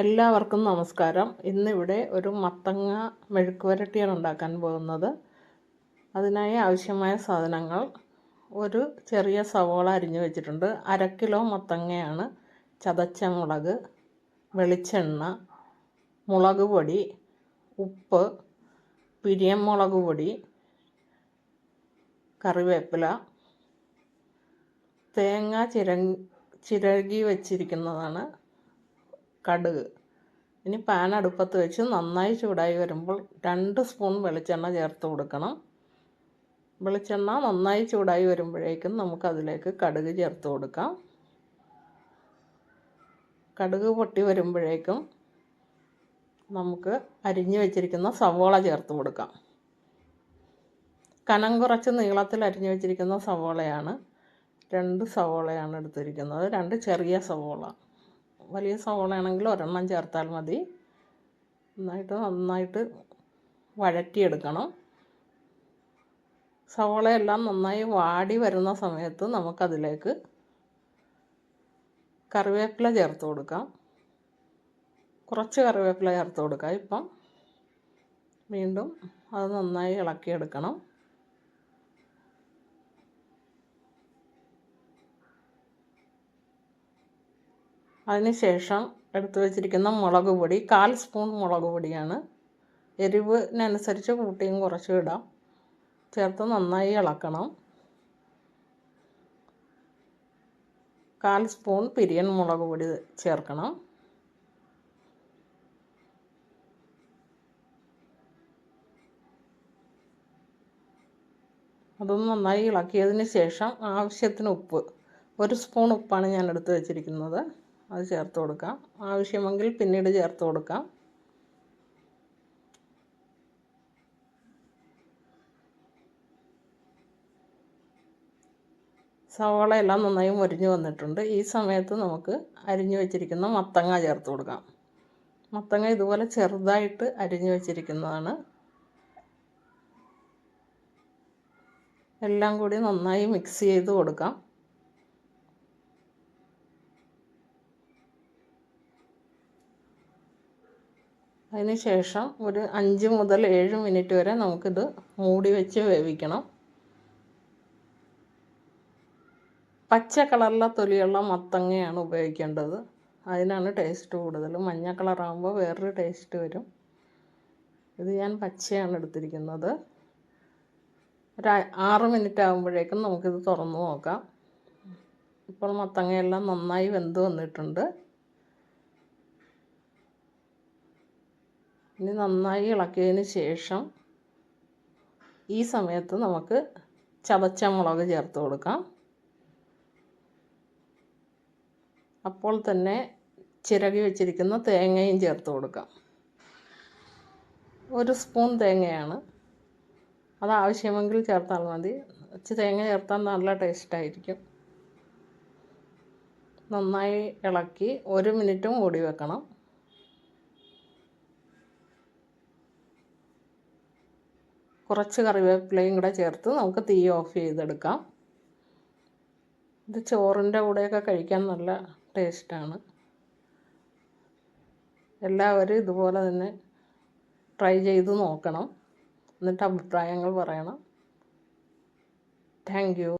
എല്ലാവർക്കും നമസ്കാരം. ഇന്നിവിടെ ഒരു മത്തങ്ങ മെഴുക്ക് വരട്ടിയാണ് ഉണ്ടാക്കാൻ പോകുന്നത്. അതിനായി ആവശ്യമായ സാധനങ്ങൾ ഒരു ചെറിയ സവോള അരിഞ്ഞു വെച്ചിട്ടുണ്ട്. അര കിലോ മത്തങ്ങയാണ് ചതച്ച മുളക് വെളിച്ചെണ്ണ മുളക് പൊടി ഉപ്പ് പിരിയം മുളക് പൊടി കറിവേപ്പില തേങ്ങ ചിര ചിരകി വെച്ചിരിക്കുന്നതാണ്. കടുക്. ഇനി പാൻ അടുപ്പത്ത് വെച്ച് നന്നായി ചൂടായി വരുമ്പോൾ രണ്ട് സ്പൂൺ വെളിച്ചെണ്ണ ചേർത്ത് കൊടുക്കണം. വെളിച്ചെണ്ണ നന്നായി ചൂടായി വരുമ്പോഴേക്കും നമുക്കതിലേക്ക് കടുക് ചേർത്ത് കൊടുക്കാം. കടുക് പൊട്ടി വരുമ്പോഴേക്കും നമുക്ക് അരിഞ്ഞു വെച്ചിരിക്കുന്ന സവോള ചേർത്ത് കൊടുക്കാം. കനം കുറച്ച് നീളത്തിൽ അരിഞ്ഞു വെച്ചിരിക്കുന്ന സവോളയാണ്. രണ്ട് സവോളയാണ് എടുത്തിരിക്കുന്നത്. രണ്ട് ചെറിയ സവോള. വലിയ സവോളയാണെങ്കിൽ ഒരെണ്ണം ചേർത്താൽ മതി. നന്നായിട്ട് നന്നായിട്ട് വഴറ്റിയെടുക്കണം. സവോളയെല്ലാം നന്നായി വാടി വരുന്ന സമയത്ത് നമുക്കതിലേക്ക് കറിവേപ്പില ചേർത്ത് കൊടുക്കാം. കുറച്ച് കറിവേപ്പില ചേർത്ത് കൊടുക്കാം. ഇപ്പം വീണ്ടും അത് നന്നായി ഇളക്കിയെടുക്കണം. അതിനുശേഷം എടുത്തു വച്ചിരിക്കുന്ന മുളക് പൊടി കാൽ സ്പൂൺ മുളക് പൊടിയാണ്. എരിവിനനുസരിച്ച് കൂട്ടിയും കുറച്ചും ഇടാം. ചേർത്ത് നന്നായി ഇളക്കണം. കാൽ സ്പൂൺ പിരിയൻ മുളക് പൊടി ചേർക്കണം. അതൊന്ന് നന്നായി ഇളക്കിയതിന് ശേഷം ആവശ്യത്തിന് ഉപ്പ്. ഒരു സ്പൂൺ ഉപ്പാണ് ഞാൻ എടുത്ത് വെച്ചിരിക്കുന്നത്. അത് ചേർത്ത് കൊടുക്കാം. ആവശ്യമെങ്കിൽ പിന്നീട് ചേർത്ത് കൊടുക്കാം. സവാള എല്ലാം നന്നായി മുരിഞ്ഞു വന്നിട്ടുണ്ട്. ഈ സമയത്ത് നമുക്ക് അരിഞ്ഞു വെച്ചിരിക്കുന്ന മത്തങ്ങ ചേർത്ത് കൊടുക്കാം. മത്തങ്ങ ഇതുപോലെ ചെറുതായിട്ട് അരിഞ്ഞു വെച്ചിരിക്കുന്നതാണ്. എല്ലാം കൂടി നന്നായി മിക്സ് ചെയ്ത് കൊടുക്കാം. അതിന് ശേഷം ഒരു അഞ്ച് മുതൽ ഏഴ് മിനിറ്റ് വരെ നമുക്കിത് മൂടി വെച്ച് വേവിക്കണം. പച്ച കളറിലെ തൊലിയുള്ള മത്തങ്ങയാണ് ഉപയോഗിക്കേണ്ടത്. അതിനാണ് ടേസ്റ്റ് കൂടുതൽ. മഞ്ഞ കളറാകുമ്പോൾ വേറൊരു ടേസ്റ്റ് വരും. ഇത് ഞാൻ പച്ചയാണ് എടുത്തിരിക്കുന്നത്. ഒരു ആറ് മിനിറ്റ് ആകുമ്പോഴേക്കും നമുക്കിത് തുറന്ന് നോക്കാം. ഇപ്പോൾ മത്തങ്ങയെല്ലാം നന്നായി വെന്ത് വന്നിട്ടുണ്ട്. ഇനി നന്നായി ഇളക്കിയതിന് ശേഷം ഈ സമയത്ത് നമുക്ക് ചതച്ച മുളക് ചേർത്ത് കൊടുക്കാം. അപ്പോൾ തന്നെ ചിരകി വെച്ചിരിക്കുന്ന തേങ്ങയും ചേർത്ത് കൊടുക്കാം. ഒരു സ്പൂൺ തേങ്ങയാണ്. അത് ആവശ്യമെങ്കിൽ ചേർത്താൽ മതി. ഇച്ചിരി തേങ്ങ ചേർത്താൽ നല്ല ടേസ്റ്റായിരിക്കും നന്നായി ഇളക്കി ഒരു മിനിറ്റും മൂടി വെക്കണം. കുറച്ച് കറിവേപ്പിലയും കൂടെ ചേർത്ത് നമുക്ക് തീ ഓഫ് ചെയ്തെടുക്കാം. ഇത് ചോറിന്റെ കൂടെയൊക്കെ കഴിക്കാൻ നല്ല ടേസ്റ്റാണ്. എല്ലാവരും ഇതുപോലെ തന്നെ ട്രൈ ചെയ്ത് നോക്കണം. എന്നിട്ട് അഭിപ്രായങ്ങൾ പറയണം. താങ്ക്